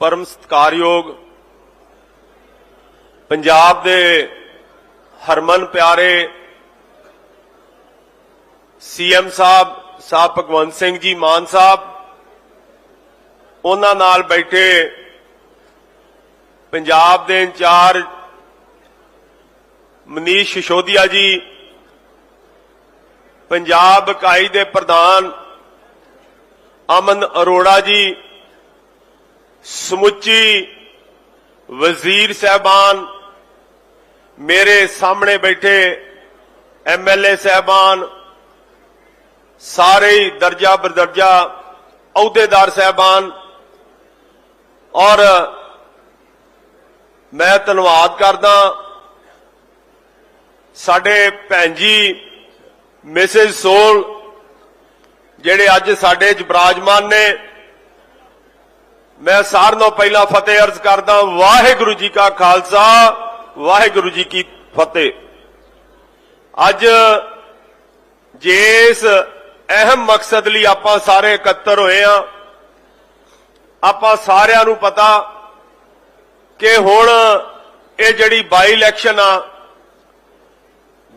ਪਰਮ ਸਤਿਕਾਰਯੋਗ ਪੰਜਾਬ ਦੇ ਹਰਮਨ ਪਿਆਰੇ ਸੀਐਮ ਸਾਹਿਬ ਸਾਹਿਬ ਭਗਵੰਤ ਸਿੰਘ ਜੀ, ਮਾਨ ਸਾਹਿਬ, ਉਹਨਾਂ ਨਾਲ ਬੈਠੇ ਪੰਜਾਬ ਦੇ ਇੰਚਾਰਜ ਮਨੀਸ਼ ਸ਼ਿਸ਼ੋਦੀਆ ਜੀ, ਪੰਜਾਬ ਇਕਾਈ ਦੇ ਪ੍ਰਧਾਨ ਅਮਨ ਅਰੋੜਾ ਜੀ ਸਮੁੱਚੀ ਵਜ਼ੀਰ ਸਹਿਬਾਨ, ਮੇਰੇ ਸਾਹਮਣੇ ਬੈਠੇ ਐਮਐਲਏ ਸਹਿਬਾਨ, ਸਾਰੇ ਹੀ ਦਰਜਾ ਬਰਦਰਜਾ ਅਹੁਦੇਦਾਰ ਸਹਿਬਾਨ, ਔਰ ਮੈਂ ਧੰਨਵਾਦ ਕਰਦਾ ਸਾਡੇ ਭੈਣ ਜੀ, ਮਿਸਿਸ ਸੋਲ, ਜਿਹੜੇ ਅੱਜ ਸਾਡੇ ਚ ਬਰਾਜਮਾਨ ਨੇ। ਮੈਂ ਸਾਰਿਆਂ ਨੂੰ ਪਹਿਲਾਂ ਫਤਿਹ ਅਰਜ਼ ਕਰਦਾ ਵਾਹਿਗੁਰੂ ਜੀ ਕਾ ਖਾਲਸਾ, ਵਾਹਿਗੁਰੂ ਜੀ ਕੀ ਫਤਿਹ। ਅੱਜ ਜਿਸ ਅਹਿਮ ਮਕਸਦ ਲਈ ਆਪਾਂ ਸਾਰੇ ਇਕੱਤਰ ਹੋਏ ਆ ਆਪਾਂ ਸਾਰਿਆਂ ਨੂੰ ਪਤਾ ਕਿ ਹੁਣ ਇਹ ਜਿਹੜੀ ਬਾਈ ਇਲੈਕਸ਼ਨ ਆ,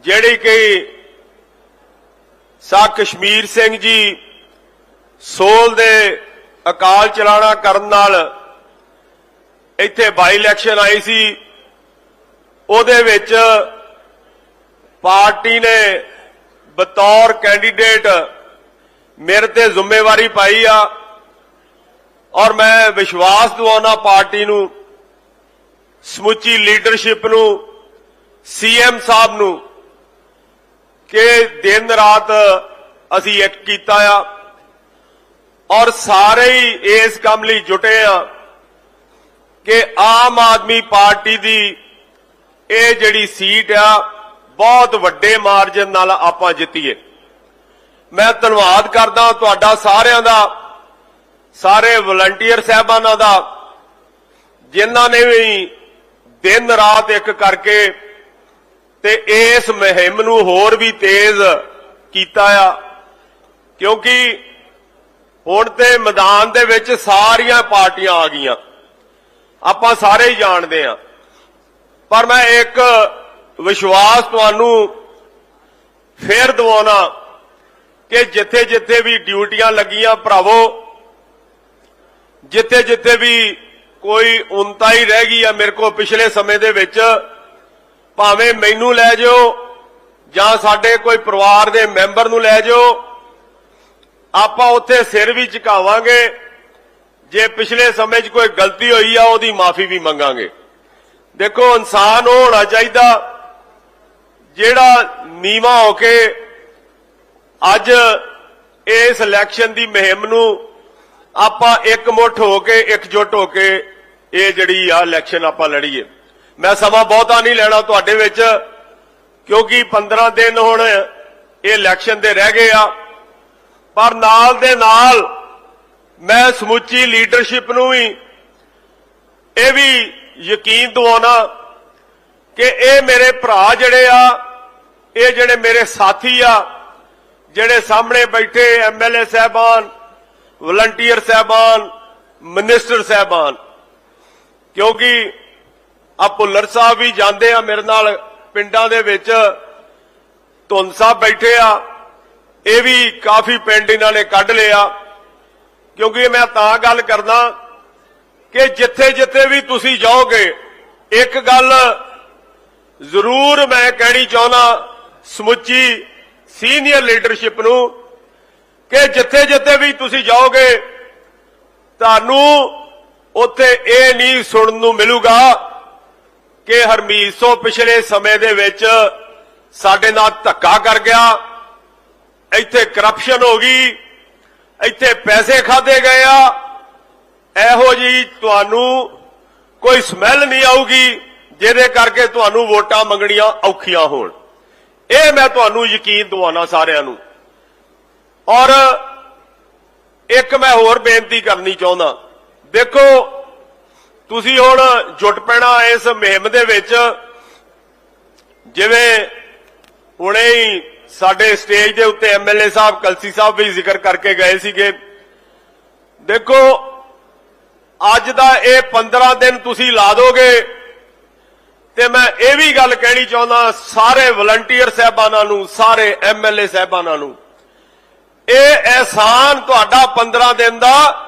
ਜਿਹੜੀ ਕਿ ਸਾ ਕਸ਼ਮੀਰ ਸਿੰਘ ਜੀ ਸੋਲ ਦੇ ਅਕਾਲ ਚਲਾਣਾ ਕਰਨ ਨਾਲ ਇੱਥੇ ਬਾਈ ਇਲੈਕਸ਼ਨ ਆਈ ਸੀ। ਉਹਦੇ ਵਿੱਚ ਪਾਰਟੀ ਨੇ ਬਤੌਰ ਕੈਂਡੀਡੇਟ ਮੇਰੇ ਤੇ ਜ਼ਿੰਮੇਵਾਰੀ ਪਾਈ ਆ ਔਰ ਮੈਂ ਵਿਸ਼ਵਾਸ ਦਿਵਾਉਣਾ ਪਾਰਟੀ ਨੂੰ, ਸਮੁੱਚੀ ਲੀਡਰਸ਼ਿਪ ਨੂੰ ਸੀਐਮ ਸਾਹਿਬ ਨੂੰ ਕਿ ਦਿਨ ਰਾਤ ਅਸੀਂ ਇੱਕ ਕੀਤਾ ਆ। ਔਰ ਸਾਰੇ ਹੀ ਇਸ ਕੰਮ ਲਈ ਜੁਟੇ ਆ ਕਿ ਆਮ ਆਦਮੀ ਪਾਰਟੀ ਦੀ ਇਹ ਜਿਹੜੀ ਸੀਟ ਆ, ਬਹੁਤ ਵੱਡੇ ਮਾਰਜਨ ਨਾਲ ਆਪਾਂ ਜਿੱਤੀਏ। ਮੈਂ ਧੰਨਵਾਦ ਕਰਦਾ ਤੁਹਾਡਾ ਸਾਰਿਆਂ ਦਾ, ਸਾਰੇ ਵਲੰਟੀਅਰ ਸਹਿਬਾਨਾਂ ਦਾ, ਜਿਨ੍ਹਾਂ ਨੇ ਵੀ ਦਿਨ ਰਾਤ ਇੱਕ ਕਰਕੇ ਤੇ ਇਸ ਮੁਹਿੰਮ ਨੂੰ ਹੋਰ ਵੀ ਤੇਜ਼ ਕੀਤਾ ਆ, ਕਿਉਂਕਿ ਹੁਣ ਤੇ ਮੈਦਾਨ ਦੇ ਵਿੱਚ ਸਾਰੀਆਂ ਪਾਰਟੀਆਂ ਆ ਗਈਆਂ। ਆਪਾਂ ਸਾਰੇ ਹੀ ਜਾਣਦੇ ਆ ਪਰ ਮੈਂ ਇੱਕ ਵਿਸ਼ਵਾਸ ਤੁਹਾਨੂੰ ਫੇਰ ਦਿਵਾਉਣਾ ਕਿ ਜਿੱਥੇ ਜਿੱਥੇ ਵੀ ਡਿਊਟੀਆਂ ਲੱਗੀਆਂ ਭਰਾਵੋ ਜਿੱਥੇ ਜਿੱਥੇ ਵੀ ਕੋਈ ਉਨਤਾ ਹੀ ਰਹਿ ਗਈ ਆ ਮੇਰੇ ਕੋਲ ਪਿਛਲੇ ਸਮੇਂ ਦੇ ਵਿੱਚ, ਭਾਵੇਂ ਮੈਨੂੰ ਲੈ ਜਾਓ ਜਾਂ ਸਾਡੇ ਕੋਈ ਪਰਿਵਾਰ ਦੇ ਮੈਂਬਰ ਨੂੰ ਲੈ ਜਾਓ ਆਪਾਂ ਉੱਥੇ ਸਿਰ ਵੀ ਝੁਕਾਵਾਂਗੇ। ਜੇ ਪਿਛਲੇ ਸਮੇਂ 'ਚ ਕੋਈ ਗਲਤੀ ਹੋਈ ਆ, ਉਹਦੀ ਮਾਫੀ ਵੀ ਮੰਗਾਂਗੇ। ਦੇਖੋ, ਇਨਸਾਨ ਉਹ ਹੋਣਾ ਚਾਹੀਦਾ। ਜਿਹੜਾ ਨੀਵਾ ਹੋ ਕੇ ਅੱਜ ਇਸ ਇਲੈਕਸ਼ਨ ਦੀ ਮੁਹਿੰਮ ਨੂੰ ਆਪਾਂ ਇਕਮੁੱਠ ਹੋ ਕੇ ਇਕਜੁੱਟ ਹੋ ਕੇ ਇਹ ਜਿਹੜੀ ਆ ਇਲੈਕਸ਼ਨ ਆਪਾਂ ਲੜੀਏ। ਮੈਂ ਸਮਾਂ ਬਹੁਤਾ ਨਹੀਂ ਲੈਣਾ ਤੁਹਾਡੇ ਵਿੱਚ, ਕਿਉਂਕਿ 15 ਦਿਨ ਹੁਣ ਇਹ ਇਲੈਕਸ਼ਨ ਦੇ ਰਹਿ ਗਏ ਆ। ਪਰ ਨਾਲ ਦੇ ਨਾਲ ਮੈਂ ਸਮੁੱਚੀ ਲੀਡਰਸ਼ਿਪ ਨੂੰ ਵੀ ਇਹ ਵੀ ਯਕੀਨ ਦਿਵਾਉਣਾ ਕਿ ਇਹ ਮੇਰੇ ਭਰਾ ਜਿਹੜੇ ਆ, ਇਹ ਜਿਹੜੇ ਮੇਰੇ ਸਾਥੀ ਆ, ਜਿਹੜੇ ਸਾਹਮਣੇ ਬੈਠੇ ਐਮਐਲਏ ਸਹਿਬਾਨ, ਵਲੰਟੀਅਰ ਸਹਿਬਾਨ, ਮਿਨਿਸਟਰ ਸਹਿਬਾਨ, ਕਿਉਂਕਿ ਆ ਭੁੱਲਰ ਸਾਹਿਬ ਵੀ ਜਾਂਦੇ ਆ ਮੇਰੇ ਨਾਲ ਪਿੰਡਾਂ ਦੇ ਵਿੱਚ, ਧੁੰਦ ਸਾਹਿਬ ਬੈਠੇ ਆ ਇਹ ਵੀ ਕਾਫੀ ਪਿੰਡ ਇਹਨਾਂ ਨੇ ਕੱਢ ਲਿਆ। ਕਿਉਂਕਿ ਮੈਂ ਤਾਂ ਗੱਲ ਕਰਦਾ ਕਿ ਜਿੱਥੇ ਜਿੱਥੇ ਵੀ ਤੁਸੀਂ ਜਾਓਗੇ, ਇੱਕ ਗੱਲ ਜ਼ਰੂਰ ਮੈਂ ਕਹਿਣੀ ਚਾਹੁੰਦਾ ਸਮੁੱਚੀ ਸੀਨੀਅਰ ਲੀਡਰਸ਼ਿਪ ਨੂੰ ਕਿ ਜਿੱਥੇ ਜਿੱਥੇ ਵੀ ਤੁਸੀਂ ਜਾਓਗੇ, ਤੁਹਾਨੂੰ ਉੱਥੇ ਇਹ ਨਹੀਂ ਸੁਣਨ ਨੂੰ ਮਿਲੂਗਾ ਕਿ ਹਰਮੀਤ ਸੋ ਪਿਛਲੇ ਸਮੇਂ ਦੇ ਵਿੱਚ ਸਾਡੇ ਨਾਲ ਧੱਕਾ ਕਰ ਗਿਆ। ਇੱਥੇ ਕਰਪਸ਼ਨ ਹੋ ਗਈ, ਇੱਥੇ ਪੈਸੇ ਖਾਦੇ ਗਏ ਆ, ਇਹੋ ਜੀ ਤੁਹਾਨੂੰ ਕੋਈ ਸਮੈਲ ਨਹੀਂ ਆਊਗੀ, ਜਿਹਦੇ ਕਰਕੇ ਤੁਹਾਨੂੰ ਵੋਟਾਂ ਮੰਗਣੀਆਂ ਔਖੀਆਂ ਹੋਣ। ਇਹ ਮੈਂ ਤੁਹਾਨੂੰ ਯਕੀਨ ਦਿਵਾਉਣਾ ਸਾਰਿਆਂ ਨੂੰ। ਔਰ ਇੱਕ ਮੈਂ ਹੋਰ ਬੇਨਤੀ ਕਰਨੀ ਚਾਹੁੰਦਾ। ਦੇਖੋ, ਤੁਸੀਂ ਹੁਣ ਜੁਟ ਪੈਣਾ ਇਸ ਮੁਹਿੰਮ ਦੇ ਵਿੱਚ, ਜਿਵੇਂ ਹੁਣੇ ਹੀ ਸਾਡੇ ਸਟੇਜ ਦੇ ਉੱਤੇ ਐਮਐਲਏ ਸਾਹਿਬ, ਕਲਸੀ ਸਾਹਿਬ ਵੀ ਜ਼ਿਕਰ ਕਰਕੇ ਗਏ ਸੀਗੇ। ਦੇਖੋ, ਅੱਜ ਦਾ ਇਹ 15 ਦਿਨ ਤੁਸੀਂ ਲਾ ਦੋਗੇ ਤੇ ਮੈਂ ਇਹ ਵੀ ਗੱਲ ਕਹਿਣੀ ਚਾਹੁੰਦਾ, ਸਾਰੇ ਵਲੰਟੀਅਰ ਸਹਿਬਾਨਾਂ ਨੂੰ, ਸਾਰੇ ਐਮਐਲਏ ਸਹਿਬਾਨਾਂ ਨੂੰ, ਇਹ ਅਹਿਸਾਨ ਤੁਹਾਡਾ 15 ਦਿਨ ਦਾ,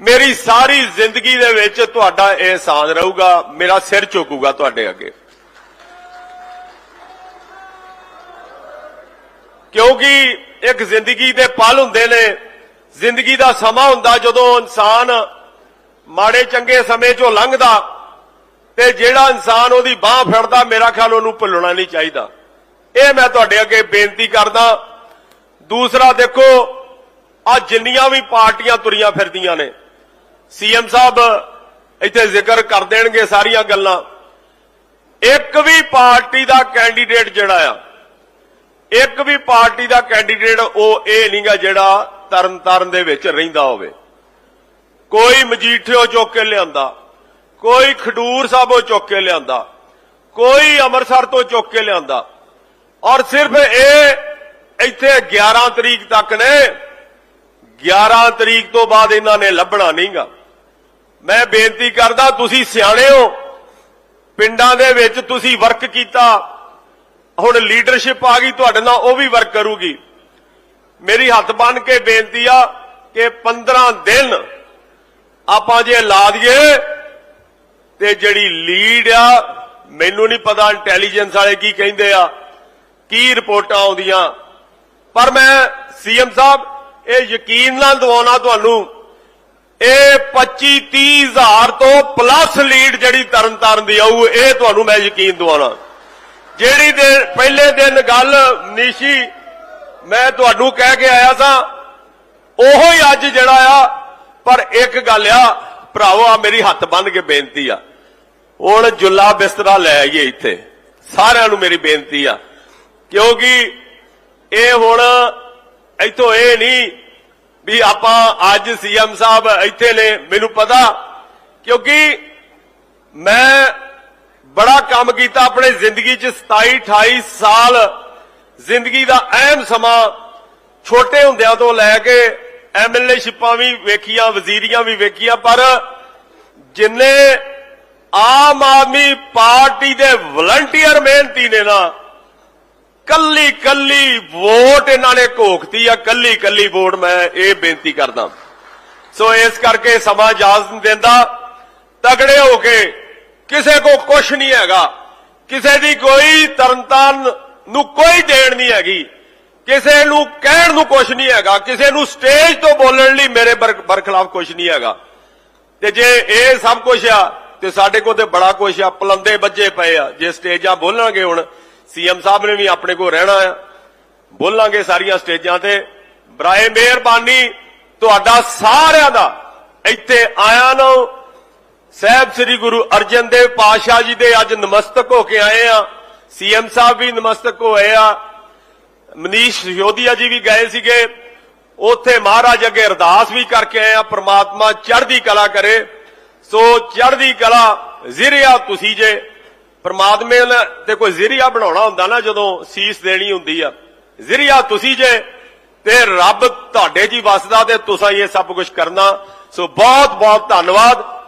ਮੇਰੀ ਸਾਰੀ ਜ਼ਿੰਦਗੀ ਦੇ ਵਿੱਚ ਤੁਹਾਡਾ ਇਹ ਅਹਿਸਾਨ ਰਹੂਗਾ, ਮੇਰਾ ਸਿਰ ਝੁਕੂਗਾ ਤੁਹਾਡੇ ਅੱਗੇ। ਕਿਉਂਕਿ ਇੱਕ ਜ਼ਿੰਦਗੀ ਦੇ ਪਲ ਹੁੰਦੇ ਨੇ। ਜ਼ਿੰਦਗੀ ਦਾ ਸਮਾਂ ਹੁੰਦਾ ਜਦੋਂ ਇਨਸਾਨ ਮਾੜੇ ਚੰਗੇ ਸਮੇਂ ਚੋਂ ਲੰਘਦਾ ਤੇ ਜਿਹੜਾ ਇਨਸਾਨ ਉਹਦੀ ਬਾਹ ਫੜਦਾ, ਮੇਰਾ ਖਿਆਲ ਉਹਨੂੰ ਭੁੱਲਣਾ ਨਹੀਂ ਚਾਹੀਦਾ। ਇਹ ਮੈਂ ਤੁਹਾਡੇ ਅੱਗੇ ਬੇਨਤੀ ਕਰਦਾ। ਦੂਸਰਾ ਦੇਖੋ ਆ ਜਿੰਨੀਆਂ ਵੀ ਪਾਰਟੀਆਂ ਤੁਰੀਆਂ ਫਿਰਦੀਆਂ ਨੇ। ਸੀਐਮ ਸਾਹਿਬ ਇੱਥੇ ਜ਼ਿਕਰ ਕਰ ਦੇਣਗੇ ਸਾਰੀਆਂ ਗੱਲਾਂ। ਇੱਕ ਵੀ ਪਾਰਟੀ ਦਾ ਕੈਂਡੀਡੇਟ ਜਿਹੜਾ ਆ ਇੱਕ ਵੀ ਪਾਰਟੀ ਦਾ ਕੈਂਡੀਡੇਟ ਉਹ ਇਹ ਨਹੀਂਗਾ ਜਿਹੜਾ ਤਰਨ ਤਾਰਨ ਦੇ ਵਿੱਚ ਰਹਿੰਦਾ ਹੋਵੇ। ਕੋਈ ਮਜੀਠਿਓ ਚੁੱਕ ਕੇ ਲਿਆਂਦਾ, ਕੋਈ ਖਡੂਰ ਸਾਹਿਬੋਂ ਚੁੱਕ ਕੇ ਲਿਆਂਦਾ, ਕੋਈ ਅੰਮ੍ਰਿਤਸਰ ਤੋਂ ਚੁੱਕ ਕੇ ਲਿਆਂਦਾ। ਔਰ ਸਿਰਫ ਇਹ ਇੱਥੇ 11 ਤਰੀਕ ਤੱਕ ਨੇ 11 ਤਰੀਕ ਤੋਂ ਬਾਅਦ ਇਹਨਾਂ ਨੇ ਲੱਭਣਾ ਨਹੀਂਗਾ। ਮੈਂ ਬੇਨਤੀ ਕਰਦਾ, ਤੁਸੀਂ ਸਿਆਣੇ ਹੋ, ਪਿੰਡਾਂ ਦੇ ਵਿੱਚ ਤੁਸੀਂ ਵਰਕ ਕੀਤਾ ਹੁਣ ਲੀਡਰਸ਼ਿਪ ਆ ਗਈ, ਤੁਹਾਡੇ ਨਾਲ ਉਹ ਵੀ ਵਰਕ ਕਰੂਗੀ। ਮੇਰੀ ਹੱਥ ਬੰਨ ਕੇ ਬੇਨਤੀ ਆ ਕਿ 15 ਦਿਨ ਆਪਾਂ ਜੇ ਲਾ ਦਈਏ ਤੇ ਜਿਹੜੀ ਲੀਡ ਆ, ਮੈਨੂੰ ਨਹੀਂ ਪਤਾ ਇੰਟੈਲੀਜੈਂਸ ਵਾਲੇ ਕੀ ਕਹਿੰਦੇ ਆ, ਕੀ ਰਿਪੋਰਟਾਂ ਆਉਂਦੀਆਂ। ਪਰ ਮੈਂ ਸੀਐਮ ਸਾਹਿਬ, ਇਹ ਯਕੀਨ ਨਾਲ ਦਿਵਾਉਣਾ ਤੁਹਾਨੂੰ, ਇਹ 25 30 ਹਜ਼ਾਰ ਤੋਂ ਪਲੱਸ ਲੀਡ ਜਿਹੜੀ ਤਰਨਤਾਰਨ ਦੀ ਆਊ, ਇਹ ਤੁਹਾਨੂੰ ਮੈਂ ਯਕੀਨ ਦਿਵਾਉਣਾ। ਜਿਹੜੀ ਦੇ ਪਹਿਲੇ ਦਿਨ ਗੱਲ ਨੀਸ਼ੀ ਮੈਂ ਤੁਹਾਨੂੰ ਕਹਿ ਕੇ ਆਇਆ ਸਾਂ, ਉਹੋ ਹੀ ਅੱਜ ਜਿਹੜਾ ਆ, ਪਰ ਇੱਕ ਗੱਲ ਆ, ਭਰਾਵੋ ਆ ਮੇਰੀ ਹੱਥ ਬੰਨ ਕੇ ਬੇਨਤੀ ਆ। ਹੁਣ ਜੁੱਲਾ ਬਿਸਤਰਾ ਲੈ ਆਈਏ ਇੱਥੇ, ਸਾਰਿਆਂ ਨੂੰ ਮੇਰੀ ਬੇਨਤੀ ਆ। ਕਿਉਂਕਿ ਇਹ ਹੁਣ ਇੱਥੋਂ ਇਹ ਨਹੀਂ ਵੀ ਆਪਾਂ ਅੱਜ ਸੀਐਮ ਸਾਹਿਬ ਇੱਥੇ ਨੇ, ਮੈਨੂੰ ਪਤਾ, ਕਿਉਂਕਿ ਮੈਂ ਬੜਾ ਕੰਮ ਕੀਤਾ ਆਪਣੇ ਜ਼ਿੰਦਗੀ 'ਚ 27 28 ਸਾਲ ਜ਼ਿੰਦਗੀ ਦਾ ਅਹਿਮ ਸਮਾਂ ਛੋਟੇ ਹੁੰਦਿਆਂ ਤੋਂ ਲੈ ਕੇ ਐਮਐਲਏ ਸ਼ਿਪਾਂ ਵੀ ਵੇਖੀਆਂ, ਵਜ਼ੀਰੀਆਂ ਵੀ ਵੇਖੀਆਂ, ਪਰ ਜਿੰਨੇ ਆਮ ਆਦਮੀ ਪਾਰਟੀ ਦੇ ਵਲੰਟੀਅਰ ਮਿਹਨਤੀ ਨੇ ਨਾ ਕੱਲੀ ਕੱਲੀ ਵੋਟ ਇਹਨਾਂ ਨੇ ਘੋਖਤੀ ਆ ਕੱਲੀ ਕੱਲੀ ਵੋਟ ਮੈਂ ਇਹ ਬੇਨਤੀ ਕਰਦਾ। ਸੋ ਇਸ ਕਰਕੇ ਸਮਾਂ ਇਜਾਜ਼ਤ ਦਿੰਦਾ। ਤਗੜੇ ਹੋ ਕੇ ਕਿਸੇ ਕੋ ਕੁਛ ਨਹੀਂ ਹੈਗਾ। ਕਿਸੇ ਦੀ ਕੋਈ ਤਰਨਤਾਰਨ ਨੂੰ ਕੋਈ ਦੇਣ ਨਹੀਂ ਹੈਗੀ। ਕਿਸੇ ਨੂੰ ਕਹਿਣ ਨੂੰ ਕੁਛ ਨਹੀਂ ਹੈਗਾ। ਕਿਸੇ ਨੂੰ ਸਟੇਜ ਤੋਂ ਬੋਲਣ ਲਈ ਮੇਰੇ ਬਰ- ਬਰਖਲਾਫ ਕੁਛ ਨਹੀਂ ਹੈਗਾ। ਤੇ ਜੇ ਇਹ ਸਭ ਕੁਝ ਆ, ਤੇ ਸਾਡੇ ਕੋਲ ਤੇ ਬੜਾ ਕੁਝ ਆ। ਪਲੰਦੇ ਵੱਜੇ ਪਏ ਆ। ਜੇ ਸਟੇਜਾਂ ਬੋਲਣਗੇ ਹੁਣ, ਸੀਐਮ ਸਾਹਿਬ ਨੇ ਵੀ ਆਪਣੇ ਕੋਲ ਰਹਿਣਾ ਆ। ਬੋਲਾਂਗੇ ਸਾਰੀਆਂ ਸਟੇਜਾਂ ਤੇ। ਬਰਾਏ ਮਿਹਰਬਾਨੀ, ਤੁਹਾਡਾ ਸਾਰਿਆਂ ਦਾ। ਇੱਥੇ ਆਇਆ ਨੂੰ ਸਹਿਬ ਸ੍ਰੀ ਗੁਰੂ ਅਰਜਨ ਦੇਵ ਪਾਤਸ਼ਾਹ ਜੀ ਦੇ ਅੱਜ ਨਮਸਤਕ ਹੋ ਕੇ ਆਏ ਆ। ਸੀਐਮ ਸਾਹਿਬ ਵੀ ਨਮਸਤਕ ਹੋਏ ਆ। ਮਨੀਸ਼ ਸਿਸੋਦੀਆ ਜੀ ਵੀ ਗਏ ਸੀਗੇ। ਉੱਥੇ ਮਹਾਰਾਜ ਅੱਗੇ ਅਰਦਾਸ ਵੀ ਕਰਕੇ ਆਏ ਆ। ਪ੍ਰਮਾਤਮਾ ਚੜ੍ਹਦੀ ਕਲਾ ਕਰੇ। ਸੋ ਚੜ੍ਹਦੀ ਕਲਾ ਜ਼ਿਰਿਆ ਤੁਸੀਂ ਜੇ ਪ੍ਰਮਾਤਮੇ ਨੇ ਤੇ ਕੋਈ ਜ਼ਿਰਿਆ ਬਣਾਉਣਾ ਹੁੰਦਾ ਨਾ ਜਦੋਂ ਸੀਸ ਦੇਣੀ ਹੁੰਦੀ ਆ। ਜ਼ਿਰਿਆ ਤੁਸੀਂ ਜੇ ਤੇ ਰੱਬ ਤੁਹਾਡੇ ਜੀ ਵਸਦਾ ਤੇ ਤੁਸੀਂ ਇਹ ਸਭ ਕੁਝ ਕਰਨਾ। ਸੋ ਬਹੁਤ ਬਹੁਤ ਧੰਨਵਾਦ।